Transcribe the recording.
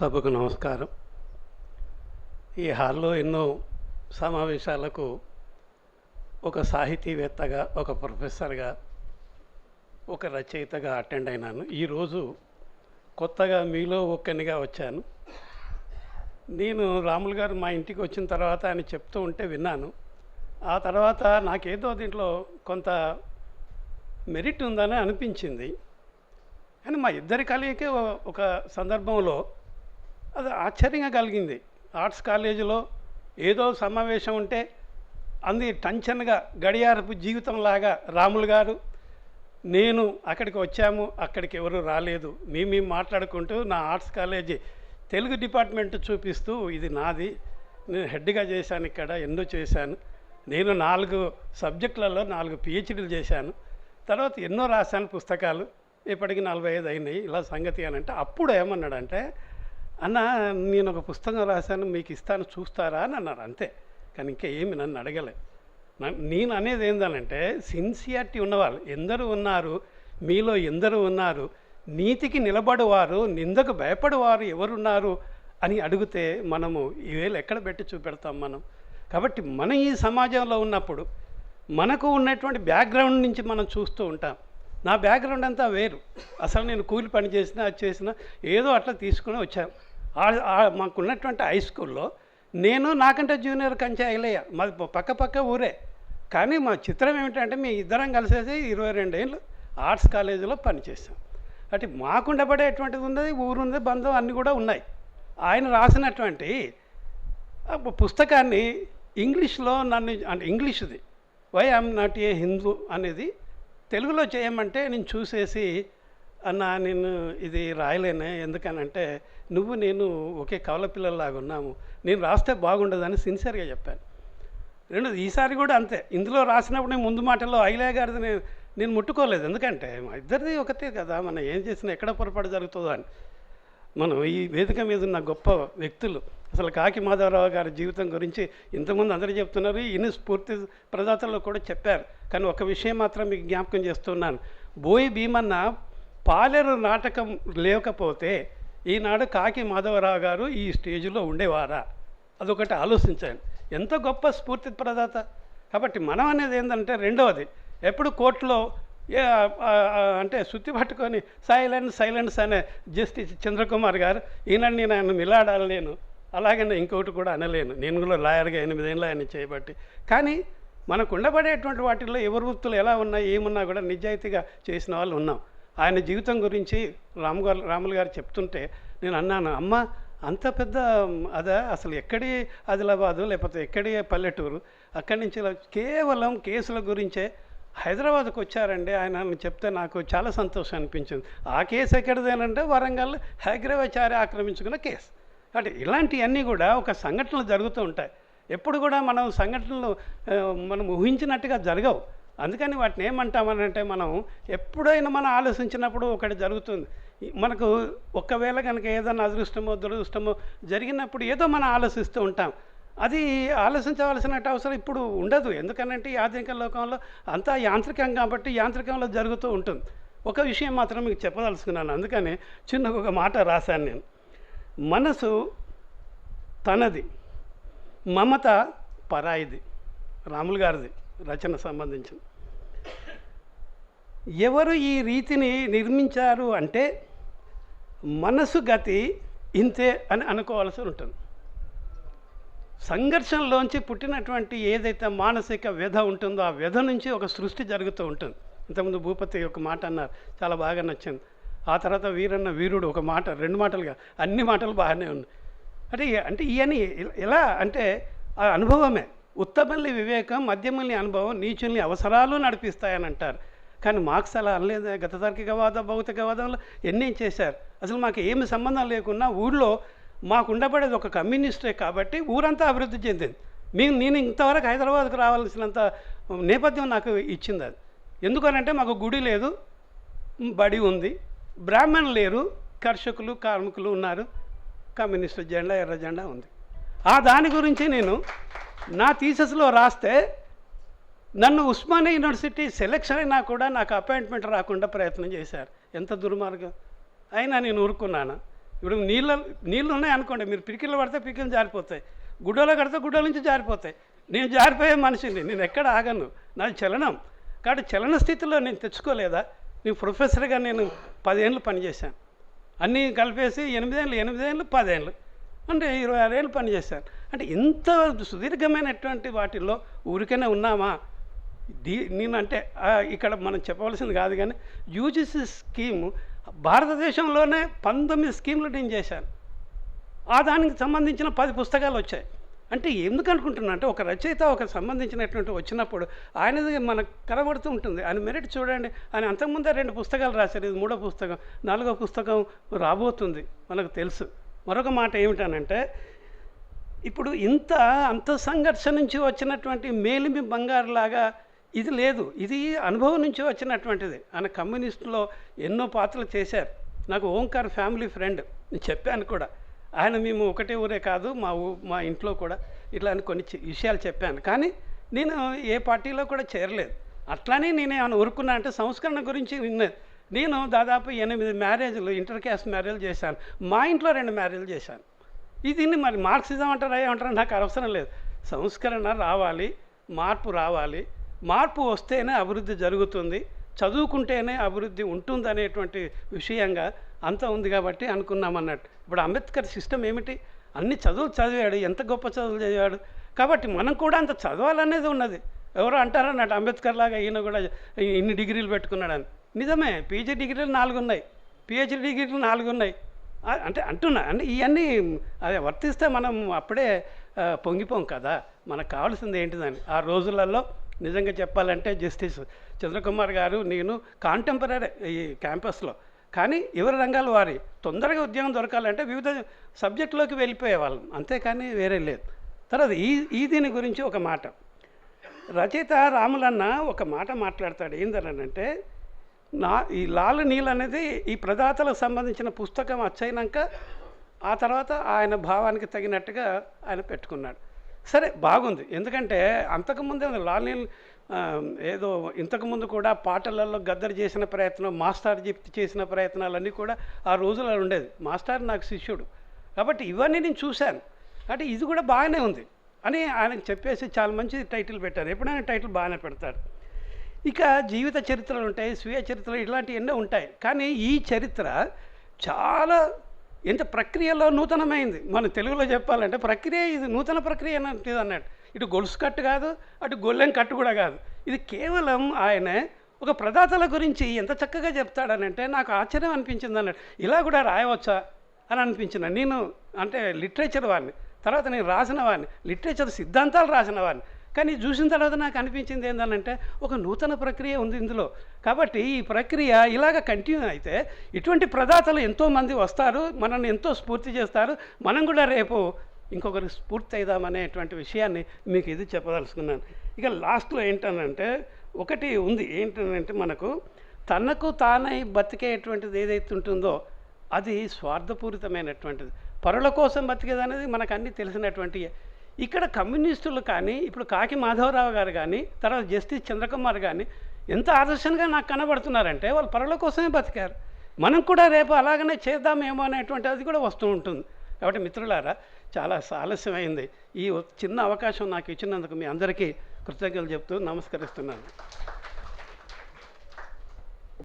సభకు నమస్కారం. ఈ హాల్లో ఎన్నో సమావేశాలకు ఒక సాహితీవేత్తగా ఒక ప్రొఫెసర్గా ఒక రచయితగా అటెండ్ అయినాను. ఈరోజు కొత్తగా మీలో ఒక్కనిగా వచ్చాను. నేను రాములు గారు మా ఇంటికి వచ్చిన తర్వాత ఆయన చెప్తూ ఉంటే విన్నాను. ఆ తర్వాత నాకేదో దీంట్లో కొంత మెరిట్ ఉందని అనిపించింది. కానీ మా ఇద్దరి కలయికే ఒక సందర్భంలో అది ఆశ్చర్యంగా కలిగింది. ఆర్ట్స్ కాలేజీలో ఏదో సమావేశం ఉంటే అంది టెన్షన్గా గడియారపు జీవితంలాగా రాములు గారు నేను అక్కడికి వచ్చాము అక్కడికి ఎవరు రాలేదు. మేము మాట్లాడుకుంటూ నా ఆర్ట్స్ కాలేజీ తెలుగు డిపార్ట్మెంట్ చూపిస్తూ ఇది నాది. నేను హెడ్గా చేశాను ఇక్కడ ఎన్నో చేశాను? నేను నాలుగు సబ్జెక్టులలో నాలుగు పిహెచ్డీలు చేశాను. తర్వాత ఎన్నో రాశాను పుస్తకాలు. ఇప్పటికి నలభై ఐదు అయినాయి. ఇలా సంగతి అని అంటే అప్పుడు ఏమన్నాడంటే అన్న నేను ఒక పుస్తకం రాశాను మీకు ఇస్తాను చూస్తారా అని అన్నారు. అంతే. కానీ ఇంకా ఏమి నన్ను అడగలే. నేను అనేది ఏందనంటే సిన్సియారిటీ ఉన్నవాళ్ళు ఎందరు ఉన్నారు మీలో ఎందరు ఉన్నారు నీతికి నిలబడేవారు నిందకు భయపడువారు ఎవరున్నారు అని అడిగితే మనము ఈ వేళ ఎక్కడ పెట్టి చూపెడతాం మనం? కాబట్టి మనం ఈ సమాజంలో ఉన్నప్పుడు మనకు ఉన్నటువంటి బ్యాక్గ్రౌండ్ నుంచి మనం చూస్తూ ఉంటాం. నా బ్యాక్గ్రౌండ్ అంతా వేరు. అసలు నేను కూలి పని చేసినా అది చేసినా ఏదో అట్లా తీసుకుని వచ్చాను మాకున్నటువంటి హై స్కూల్లో నేను నాకంటే జూనియర్ కంచె అయిలయ్య మాది పక్క పక్క ఊరే. కానీ మా చిత్రం ఏమిటంటే మేము ఇద్దరం కలిసేసి ఇరవై రెండేళ్ళు ఆర్ట్స్ కాలేజీలో పనిచేసాం అంటే మాకుండబడేటువంటిది ఉన్నది ఊరుంది బంధం అన్నీ కూడా ఉన్నాయి. ఆయన రాసినటువంటి పుస్తకాన్ని ఇంగ్లీష్లో నన్ను అంటే ఇంగ్లీష్ది. Why I'm not a Hindu అనేది తెలుగులో చేయమంటే నేను చూసేసి అన్న నేను ఇది రాయలేనే. ఎందుకనంటే నువ్వు నేను ఒకే కవల పిల్లల్లాగా ఉన్నాము. నేను రాస్తే బాగుండదని సిన్సియర్గా చెప్పాను. రెండు ఈసారి కూడా అంతే. ఇందులో రాసినప్పుడు నేను ముందు మాటల్లో ఐలే గారిది నేను నేను ముట్టుకోలేదు. ఎందుకంటే మా ఇద్దరిది ఒకటే కదా మనం ఏం చేసినా ఎక్కడ పొరపాటు జరుగుతుందో అని. మనం ఈ వేదిక మీద ఉన్న గొప్ప వ్యక్తులు అసలు కాకి మాధవరావు గారి జీవితం గురించి ఇంతకుముందు అందరూ చెప్తున్నారు ఇన్ని స్ఫూర్తి ప్రదాతల్లో కూడా చెప్పారు. కానీ ఒక విషయం మాత్రం మీకు జ్ఞాపకం చేస్తున్నాను. బోయి భీమన్న పాలేరు నాటకం లేకపోతే ఈనాడు కాకి మాధవరావు గారు ఈ స్టేజ్లో ఉండేవారా? అదొకటి ఆలోచించండి ఎంత గొప్ప స్ఫూర్తి ప్రదాత. కాబట్టి మనం అనేది ఏంటంటే రెండవది ఎప్పుడు కోర్టులో అంటే శుద్ధి పట్టుకొని సైలెన్స్ సైలెన్స్ అనే జస్టిస్ చంద్రకుమార్ గారు ఈయనని నేను ఆయన మిలాడాలేను అలాగనే ఇంకొకటి కూడా అనలేను. నేను కూడా లాయర్గా ఎనిమిదేళ్ళు ఆయన చేయబట్టి. కానీ మనకు ఉండబడేటువంటి వాటిల్లో ఎవరి వృత్తులు ఎలా ఉన్నాయి ఏమున్నా కూడా నిజాయితీగా చేసిన వాళ్ళు ఉన్నాం. ఆయన జీవితం గురించి రాము గారు రాములు గారు చెప్తుంటే నేను అన్నాను అమ్మ అంత పెద్ద అదా? అసలు ఎక్కడి ఆదిలాబాదు లేకపోతే ఎక్కడి పల్లెటూరు? అక్కడి నుంచి కేవలం కేసుల గురించే హైదరాబాద్కు వచ్చారండి ఆయన చెప్తే నాకు చాలా సంతోషం అనిపించింది. ఆ కేసు ఎక్కడిదేనంటే వరంగల్ హైగ్రవాచారి ఆక్రమించుకున్న కేసు. అంటే ఇలాంటివన్నీ కూడా ఒక సంఘటనలు జరుగుతూ ఉంటాయి. ఎప్పుడు కూడా మనం సంఘటనలు మనం ఊహించినట్టుగా జరగవు. అందుకని వాటిని ఏమంటామనంటే మనం ఎప్పుడైనా మనం ఆలోచించినప్పుడు ఒకటి జరుగుతుంది. మనకు ఒకవేళ కనుక ఏదైనా అదృష్టమో దురదృష్టమో జరిగినప్పుడు ఏదో మనం ఆలోచిస్తూ ఉంటాం. అది ఆలోచించవలసిన అవసరం ఇప్పుడు ఉండదు. ఎందుకనంటే ఈ ఆధునిక లోకంలో అంతా యాంత్రికం కాబట్టి యాంత్రికంలో జరుగుతూ ఉంటుంది. ఒక విషయం మాత్రం మీకు చెప్పదలుచుకున్నాను. అందుకని చిన్న ఒక మాట రాశాను నేను. మనసు తనది మమత పరాయిది రాములు గారిది రచన సంబంధించింది. ఎవరు ఈ రీతిని నిర్మించారు అంటే మనసు గతి ఇంతే అని అనుకోవాల్సి ఉంటుంది. సంఘర్షణలోంచి పుట్టినటువంటి ఏదైతే మానసిక వ్యధ ఉంటుందో ఆ వ్యధ నుంచి ఒక సృష్టి జరుగుతూ ఉంటుంది. ఇంతకుముందు భూపతి ఒక మాట అన్నారు చాలా బాగా నచ్చింది. ఆ తర్వాత వీరన్న వీరుడు ఒక మాట రెండు మాటలుగా అన్ని మాటలు బాగానే ఉన్నాయి. అంటే అంటే ఇవన్నీ ఎలా అంటే ఆ అనుభవమే. ఉత్తమల్ని వివేకం మధ్యమల్ని అనుభవం నీచుల్ని అవసరాలు నడిపిస్తాయని అంటారు కానీ మార్క్స్ అలా అనలేదు. గత తార్కికవాద భౌతికవాదంలో ఎన్ని చేశారు? అసలు మాకు ఏమి సంబంధం లేకున్నా ఊళ్ళో మాకు ఉండబడేది ఒక కమ్యూనిస్టే కాబట్టి ఊరంతా అభివృద్ధి చెందింది. మేము నేను ఇంతవరకు హైదరాబాద్కు రావాల్సినంత నేపథ్యం నాకు ఇచ్చింది అది. ఎందుకనంటే మాకు గుడి లేదు బడి ఉంది. బ్రాహ్మణులు లేరు కర్షకులు కార్మికులు ఉన్నారు. కమ్యూనిస్టు జెండా ఎర్ర జెండా ఉంది. ఆ దాని గురించి నేను నా థీసెస్లో రాస్తే నన్ను ఉస్మానియా యూనివర్సిటీ సెలెక్షన్ అయినా కూడా నాకు అపాయింట్మెంట్ రాకుండా ప్రయత్నం చేశారు. ఎంత దుర్మార్గం. అయినా నేను ఊరుకున్నాను. ఇప్పుడు నీళ్ళ నీళ్ళు ఉన్నాయి అనుకోండి మీరు పిరికిల్లో పడితే పిరికిలు జారిపోతాయి. గుడ్డలో కడితే గుడ్డల నుంచి జారిపోతాయి. నేను జారిపోయే మనిషిని నేను ఎక్కడ ఆగను. నాది చలనం. కాబట్టి చలన స్థితిలో నేను తెచ్చుకోలేదా? నేను ప్రొఫెసర్గా నేను పదేళ్ళు పనిచేశాను అన్నీ కలిపేసి ఎనిమిదేళ్ళు ఎనిమిదేళ్ళు పదేళ్ళు అంటే ఇరవై ఆరేళ్ళు పనిచేశాను అంటే ఇంత సుదీర్ఘమైనటువంటి వాటిల్లో ఊరికనే ఉన్నామా? దీ నేను అంటే ఇక్కడ మనం చెప్పవలసింది కాదు కానీ యూజీసీ స్కీము భారతదేశంలోనే పంతొమ్మిది స్కీములు నేను చేశాను. ఆ దానికి సంబంధించిన పది పుస్తకాలు వచ్చాయి. అంటే ఎందుకు అనుకుంటున్నా అంటే ఒక రచయిత ఒక సంబంధించినటువంటి వచ్చినప్పుడు ఆయనది మనకు కనబడుతూ ఉంటుంది. ఆయన మెరిట్ చూడండి. ఆయన అంతకుముందే రెండు పుస్తకాలు రాశారు. ఇది మూడో పుస్తకం నాలుగో పుస్తకం రాబోతుంది. మనకు తెలుసు. మరొక మాట ఏమిటనంటే ఇప్పుడు ఇంత అంత సంఘర్షణ నుంచి వచ్చినటువంటి మేలిమి బంగారులాగా ఇది లేదు. ఇది అనుభవం నుంచి వచ్చినటువంటిది. ఆయన కమ్యూనిస్టులో ఎన్నో పాత్రలు చేశారు. నాకు ఓంకార్ ఫ్యామిలీ ఫ్రెండ్ నేను చెప్పాను కూడా. ఆయన మేము ఒకటే ఊరే కాదు మా ఊ మా ఇంట్లో కూడా ఇట్లా అని కొన్ని చి- విషయాలు చెప్పాను. కానీ నేను ఏ పార్టీలో కూడా చేరలేదు. అట్లానే నేను ఏమైనా ఊరుకున్నా అంటే సంస్కరణ గురించి విన్నది నేను దాదాపు ఎనిమిది మ్యారేజ్లు ఇంటర్ క్యాస్ట్ మ్యారేజ్ చేశాను. మా ఇంట్లో రెండు మ్యారేజ్లు చేశాను. దీన్ని మరి మార్క్సిజం అంటారా ఏమంటారా? నాకు అవసరం లేదు. సంస్కరణ రావాలి మార్పు రావాలి. మార్పు వస్తేనే అభివృద్ధి జరుగుతుంది. చదువుకుంటేనే అభివృద్ధి ఉంటుంది అనేటువంటి విషయంగా అంత ఉంది కాబట్టి అనుకున్నామన్నట్టు ఇప్పుడు అంబేద్కర్ సిస్టమ్ ఏమిటి? అన్ని చదువులు చదివాడు ఎంత గొప్ప చదువులు చదివాడు? కాబట్టి మనం కూడా అంత చదవాలనేది ఉన్నది. ఎవరో అంటారన్నట్టు అంబేద్కర్ లాగా ఈయన కూడా ఇన్ని డిగ్రీలు పెట్టుకున్నాడని. నిజమే పీజీ డిగ్రీలు నాలుగు ఉన్నాయి పిహెచ్డి డిగ్రీలు నాలుగు ఉన్నాయి అంటే అంటున్నా అంటే ఇవన్నీ అదే వర్తిస్తే మనం అప్పుడే పొంగిపోం కదా. మనకు కావాల్సింది ఏంటిదని. ఆ రోజులలో నిజంగా చెప్పాలంటే జస్టిస్ చంద్రకుమార్ గారు నేను కాంటెంపరీ ఈ క్యాంపస్లో. కానీ ఎవరి రంగాలు వారి? తొందరగా ఉద్యోగం దొరకాలంటే వివిధ సబ్జెక్టులోకి వెళ్ళిపోయేవాళ్ళం. అంతేకాని వేరే లేదు. తర్వాత ఈ ఈ దీని గురించి ఒక మాట. రచయిత రాములన్న ఒక మాట మాట్లాడతాడు. ఏందనంటే నా ఈ లాల్ నీల్ అనేది ఈ ప్రదాతలకు సంబంధించిన పుస్తకం వచ్చైనాక ఆ తర్వాత ఆయన భావానికి తగినట్టుగా ఆయన పెట్టుకున్నాడు. సరే బాగుంది. ఎందుకంటే అంతకుముందే ఉంది. లాల్ నీల్ ఏదో ఇంతకుముందు కూడా పాటలలో గద్దరు చేసిన ప్రయత్నం మాస్టర్ చెప్పి చేసిన ప్రయత్నాలన్నీ కూడా ఆ రోజులలో ఉండేది. మాస్టర్ నాకు శిష్యుడు. కాబట్టి ఇవన్నీ నేను చూశాను. అంటే ఇది కూడా బాగానే ఉంది అని ఆయనకు చెప్పేసి చాలా మంచి టైటిల్ పెట్టారు ఎప్పుడైనా టైటిల్ బాగానే పెడతారు ఇక జీవిత చరిత్రలు ఉంటాయి స్వీయ చరిత్రలు ఇలాంటివి ఎన్నో ఉంటాయి. కానీ ఈ చరిత్ర చాలా ఎంత ప్రక్రియలో నూతనమైంది. మన తెలుగులో చెప్పాలంటే ప్రక్రియ ఇది నూతన ప్రక్రియ అనేది అన్నట్టు. ఇటు గొలుసు కట్టు కాదు అటు గొల్లెం కట్టు కూడా కాదు. ఇది కేవలం ఆయన ఒక ప్రదాతల గురించి ఎంత చక్కగా చెప్తాడనంటే నాకు ఆశ్చర్యం అనిపించింది అన్నట్టు. ఇలా కూడా రాయవచ్చా అని అనిపించిన నేను అంటే లిటరేచర్ వాడిని. తర్వాత నేను రాసిన వాడిని. లిటరేచర్ సిద్ధాంతాలు రాసిన వాడిని. కానీ చూసిన తర్వాత నాకు అనిపించింది ఏంటంటే ఒక నూతన ప్రక్రియ ఉంది ఇందులో. కాబట్టి ఈ ప్రక్రియ ఇలాగ కంటిన్యూ అయితే ఇటువంటి ప్రదాతలు ఎంతోమంది వస్తారు మనల్ని ఎంతో స్ఫూర్తి చేస్తారు. మనం కూడా రేపు ఇంకొకరికి స్ఫూర్తి అయిదామనేటువంటి విషయాన్ని మీకు ఇది చెప్పదలుచుకున్నాను. ఇక లాస్ట్లో ఏంటనంటే ఒకటి ఉంది ఏంటనంటే మనకు తనకు తానై బతికేటువంటిది ఏదైతే ఉంటుందో అది స్వార్థపూరితమైనటువంటిది. పరుల కోసం బతికేది అనేది మనకు అన్నీ తెలిసినటువంటి ఇక్కడ కమ్యూనిస్టులు కానీ ఇప్పుడు కాకి మాధవరావు గారు కానీ తర్వాత జస్టిస్ చంద్రకుమార్ కానీ ఎంత ఆదర్శంగా నాకు కనబడుతున్నారంటే వాళ్ళు పరుల కోసమే బతికారు. మనం కూడా రేపు అలాగనే చేద్దామేమో అనేటువంటి అది కూడా వస్తూ ఉంటుంది. కాబట్టి మిత్రులారా చాలా ఆలస్యమైంది. ఈ చిన్న అవకాశం నాకు ఇచ్చినందుకు మీ అందరికీ కృతజ్ఞతలు చెప్తూ నమస్కరిస్తున్నాను.